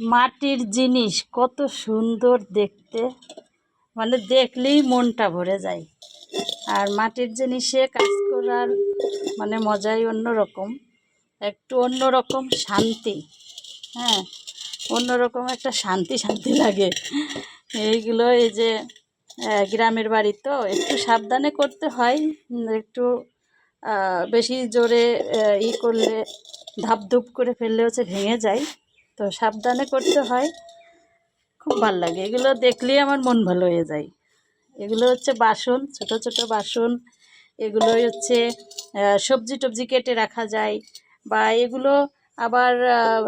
মাটির জিনিস কত সুন্দর দেখতে। মানে দেখলেই মনটা ভরে যায়। আর মাটির জিনিসে কাজ করার মানে মজাই অন্যরকম। একটু অন্যরকম শান্তি। হ্যাঁ অন্যরকম একটা শান্তি শান্তি লাগে। এইগুলো এই যে গ্রামের বাড়ি তো, একটু সাবধানে করতে হয়। একটু বেশি জোরে ই করলে, ধাপধুপ করে ফেললে হচ্ছে ভেঙে যায়। তো সাবধানে করতে হয়। খুব ভালো লাগে। এগুলো দেখলেই আমার মন ভালো হয়ে যায়। এগুলো হচ্ছে বাসন, ছোট ছোট বাসন। এগুলোই হচ্ছে সবজি টবজি কেটে রাখা যায় বা এগুলো আবার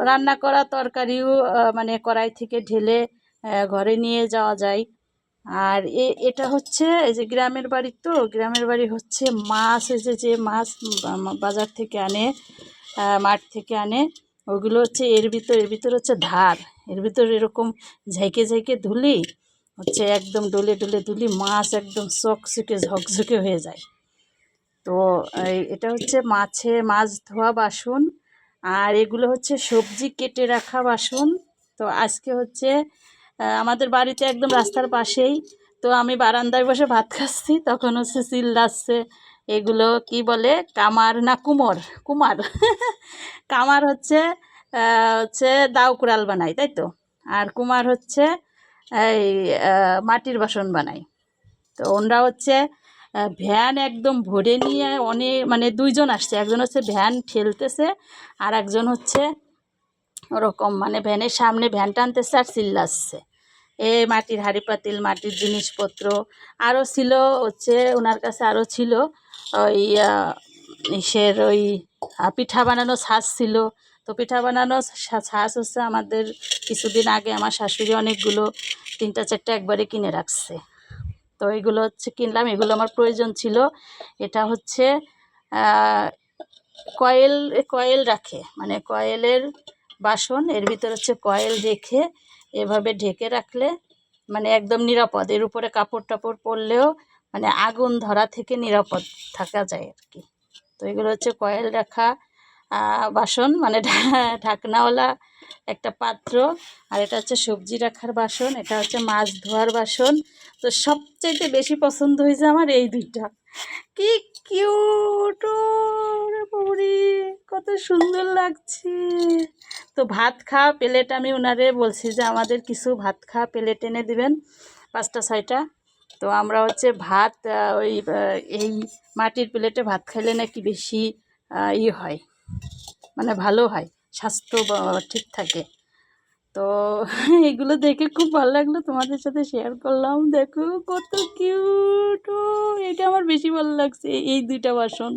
রান্না করা তরকারিও মানে কড়াই থেকে ঢেলে ঘরে নিয়ে যাওয়া যায়। আর এটা হচ্ছে, এই যে গ্রামের বাড়ি তো, গ্রামের বাড়ি হচ্ছে মাছ যে যে মাছ বাজার থেকে আনে মাঠ থেকে আনে ওগুলো হচ্ছে এর ভিতর এর ভিতর হচ্ছে ধার। এর ভিতর এরকম ঝাইকে ঝাইকে ধুলি, হচ্ছে একদম ডলে ডলে ধুলি, মাছ একদম চকচকে ঝকঝকে হয়ে যায়। তো এটা হচ্ছে মাছে মাছ ধোয়া বাসন, আর এগুলো হচ্ছে সবজি কেটে রাখা বাসন। তো আজকে হচ্ছে আমাদের বাড়িতে একদম রাস্তার পাশেই, তো আমি বারান্দায় বসে ভাত খাচ্ছি, তখন হচ্ছে চিল্লাচ্ছে এগুলো কি বলে? কামার না কুমোর? কুমার। কামার হচ্ছে হচ্ছে দাও কুড়াল বানায় তাই তো? আর কুমার হচ্ছে, এই মাটির বাসন বানায় তো ওনরা হচ্ছে ভ্যান একদম ভরে নিয়ে অনেক মানে দুইজন আসছে। একজন হচ্ছে ভ্যান ঠেলতেছে, আর একজন হচ্ছে ওরকম মানে ভ্যানের সামনে ভ্যান টানতেছে আর চিল্লাচ্ছে এ মাটির হাঁড়ি পাতিল মাটির জিনিসপত্র আরও ছিল হচ্ছে ওনার কাছে আরও ছিল ওই ইসের ওই পিঠা বানানো ছাঁচ ছিল। তো পিঠা বানানো ছাঁচ হচ্ছে আমাদের কিছুদিন আগে আমার শাশুড়ি অনেকগুলো তিনটা, চারটা একবারে কিনে রাখছে। তো এগুলো হচ্ছে কিনলাম, এগুলো আমার প্রয়োজন ছিল। এটা হচ্ছে কয়েল কয়েল রাখে। মানে কয়েলের বাসন, এর ভিতর হচ্ছে কয়েল রেখে এভাবে ঢেকে রাখলে মানে একদম নিরাপদ। এর উপরে কাপড় টাপড় পরলেও মানে আগুন ধরা থেকে নিরাপদ থাকা যায় আর কি। তো এগুলো হচ্ছে কয়েল রাখা বাসন মানে ঢাকনাওয়ালা একটা পাত্র। আর এটা হচ্ছে সবজি রাখার বাসন, এটা হচ্ছে মাছ ধোয়ার বাসন। তো সবচাইতে বেশি পছন্দ হয়েছে আমার এই দুইটা। কি কিউট কত সুন্দর লাগছে। তো ভাত খাওয়া প্লেট আমি ওনারে বলছি যে আমাদের কিছু ভাত খাওয়া প্লেট এনে দিবেন, পাঁচটা, ছয়টা। তো আমরা হচ্ছে ভাত ওই এই মাটির প্লেটে ভাত খাইলে নাকি বেশি ই হয় মানে ভালো হয়, স্বাস্থ্য ঠিক থাকে। তো এগুলো দেখে খুব ভালো লাগল, তোমাদের সাথে শেয়ার করলাম। দেখো কত কিউট এটা আমার বেশি ভালো লাগছে, এই দুইটা বাসন।